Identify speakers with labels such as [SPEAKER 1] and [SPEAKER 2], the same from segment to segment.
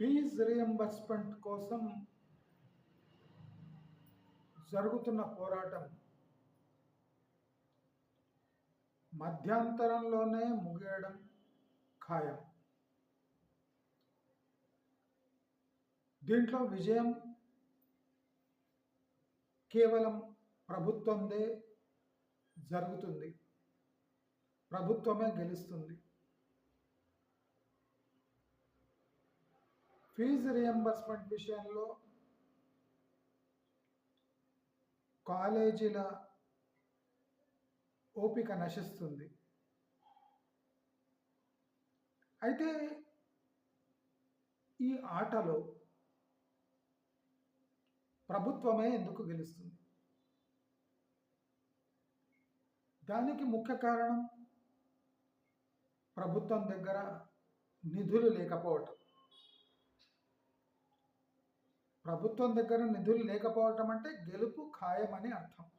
[SPEAKER 1] Fees reimbursement కోసం జరుగుతున్న పోరాటం. మధ్యాంతరంలోనే ముగియడం ఖాయం. దీంట్లో విజయం కేవలం ప్రభుత్వందే జరుగుతుంది. ప్రభుత్వమే గెలుస్తుంది. ఫీజు రియంబర్స్మెంట్ విషయంలో కాలేజీల ఓపిక నశిస్తుంది. అయితే ఈ ఆటలో ప్రభుత్వమే ఎందుకు గెలుస్తుంది? దానికి ముఖ్య కారణం ప్రభుత్వం దగ్గర నిధులు లేకపోవటం. ప్రభుత్వం దగ్గర నిధులు లేకపోవటం అంటే గెలుపు ఖాయమని అర్థం.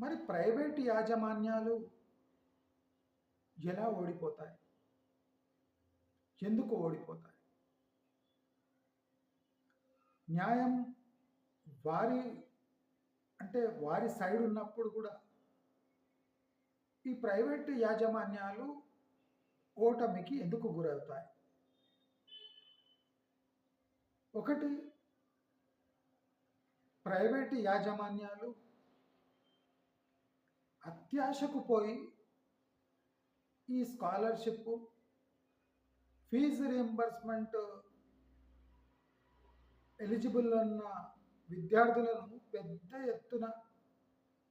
[SPEAKER 1] మరి ప్రైవేట్ యాజమాన్యాలు ఎలా ఓడిపోతాయి? ఎందుకు ఓడిపోతాయి? న్యాయం వారి అంటే వారి సైడ్ ఉన్నప్పుడు కూడా ఈ ప్రైవేట్ యాజమాన్యాలు ఓటమికి ఎందుకు గురవుతాయి? ఒకటి ప్రైవేటు యాజమాన్యాలు అత్యాశకు పోయి ఈ స్కాలర్షిప్ ఫీజు రియంబర్స్మెంట్ ఎలిజిబుల్ ఉన్న విద్యార్థులను పెద్ద ఎత్తున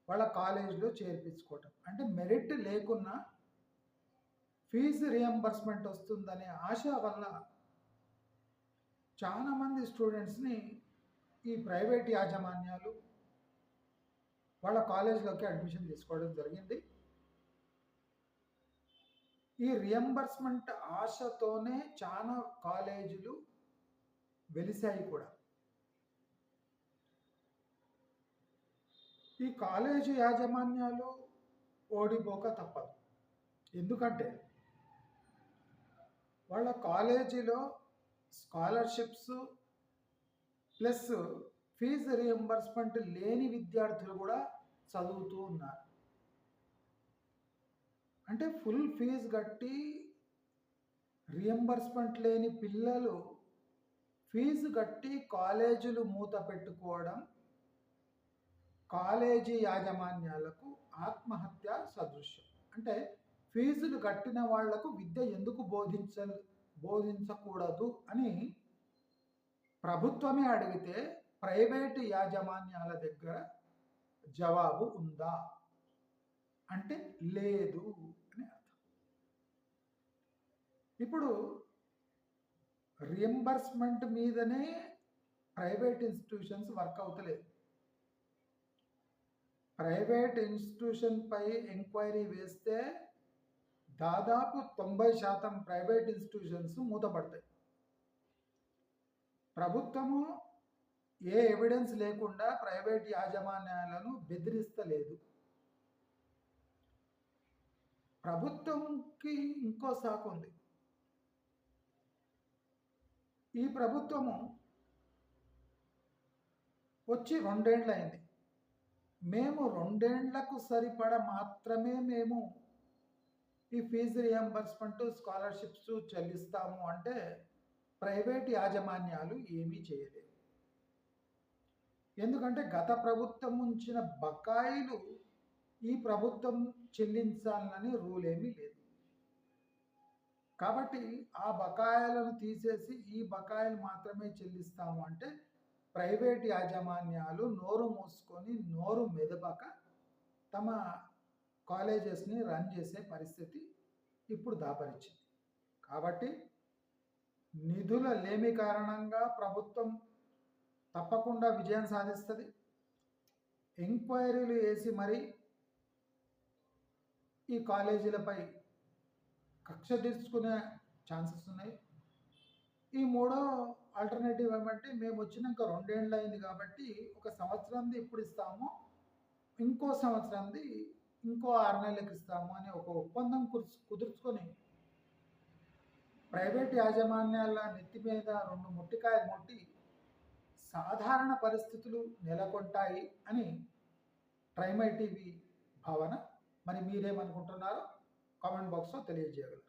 [SPEAKER 1] వాళ్ళ కాలేజీలో చేర్పించుకోవటం. అంటే మెరిట్ లేకున్నా ఫీజు రియంబర్స్మెంట్ వస్తుందనే ఆశ వల్ల చాలామంది స్టూడెంట్స్ని ఈ ప్రైవేట్ యాజమాన్యాలు వాళ్ళ కాలేజ్లోకి అడ్మిషన్ తీసుకోవడం జరిగింది. ఈ రియంబర్స్మెంట్ ఆశతోనే చాలా కాలేజీలు వెలిసాయి కూడా. ఈ కాలేజీ యాజమాన్యాలు ఓడిపోక తప్పదు. ఎందుకంటే వాళ్ళ కాలేజీలో స్కాలర్షిప్స్ ప్లస్ ఫీజు రియంబర్స్మెంట్ లేని విద్యార్థులు కూడా చదువుతూ ఉన్నారు. అంటే ఫుల్ ఫీజు కట్టి రియంబర్స్మెంట్ లేని పిల్లలు ఫీజు కట్టి కాలేజీలు మూత పెట్టుకోవడం కాలేజీ యాజమాన్యాలకు ఆత్మహత్య సదృశ్యం. అంటే ఫీజులు కట్టిన వాళ్ళకు విద్య ఎందుకు బోధించ బోధించకూడదు అని ప్రభుత్వమే అడిగితే ప్రైవేటు యాజమాన్యాల దగ్గర జవాబు ఉందా? అంటే లేదు అని అర్థం. ఇప్పుడు రియంబర్స్మెంట్ మీదనే ప్రైవేట్ ఇన్స్టిట్యూషన్స్ వర్క్ అవుతలేదు. ప్రైవేట్ ఇన్స్టిట్యూషన్ పై ఎంక్వైరీ వేస్తే దాదాపు తొంభై శాతం ప్రైవేట్ ఇన్స్టిట్యూషన్స్ మూతపడతాయి. ప్రభుత్వము ఏ ఎవిడెన్స్ లేకుండా ప్రైవేట్ యాజమాన్యాలను బెదిరిస్తలేదు. ప్రభుత్వంకి ఇంకో సాకు ఉంది. ఈ ప్రభుత్వము వచ్చి రెండేళ్ళు అయింది మేము రెండేండ్లకు సరిపడ మాత్రమే మేము ఈ ఫీజు రియంబర్స్మెంట్ స్కాలర్షిప్స్ చెల్లిస్తాము అంటే ప్రైవేట్ యాజమాన్యాలు ఏమీ చేయలేవు ఎందుకంటే గత ప్రభుత్వం ఉంచిన బకాయిలు ఈ ప్రభుత్వం చెల్లించాలని రూల్ ఏమీ లేదు. కాబట్టి ఆ బకాయిలను తీసేసి ఈ బకాయిలు మాత్రమే చెల్లిస్తాము అంటే ప్రైవేట్ యాజమాన్యాలు నోరు మూసుకొని నోరు మెదపక తమ కాలేజెస్ని రన్ చేసే పరిస్థితి ఇప్పుడు దాపరిచింది. కాబట్టి నిధుల లేమి కారణంగా ప్రభుత్వం తప్పకుండా విజయం సాధిస్తుంది. ఎంక్వైరీలు వేసి మరి ఈ కాలేజీలపై కక్ష తీర్చుకునే ఛాన్సెస్ ఉన్నాయి. ఈ మూడో ఆల్టర్నేటివ్ ఏమంటే మేము వచ్చినాక రెండేళ్ళు అయింది కాబట్టి ఒక సంవత్సరంది ఇప్పుడు ఇస్తాము ఇంకో సంవత్సరంది ఇంకో ఆరు నెలలకు ఇస్తాము అని ఒక ఒప్పందం కుదుర్చుకొని ప్రైవేట్ యాజమాన్యాల నెత్తి మీద రెండు ముట్టికాయలు ముట్టి సాధారణ పరిస్థితులు నెలకొంటాయి అని ట్రైమై టీవీ భావన. మరి మీరేమనుకుంటున్నారో కామెంట్ బాక్స్లో తెలియజేయగలరు.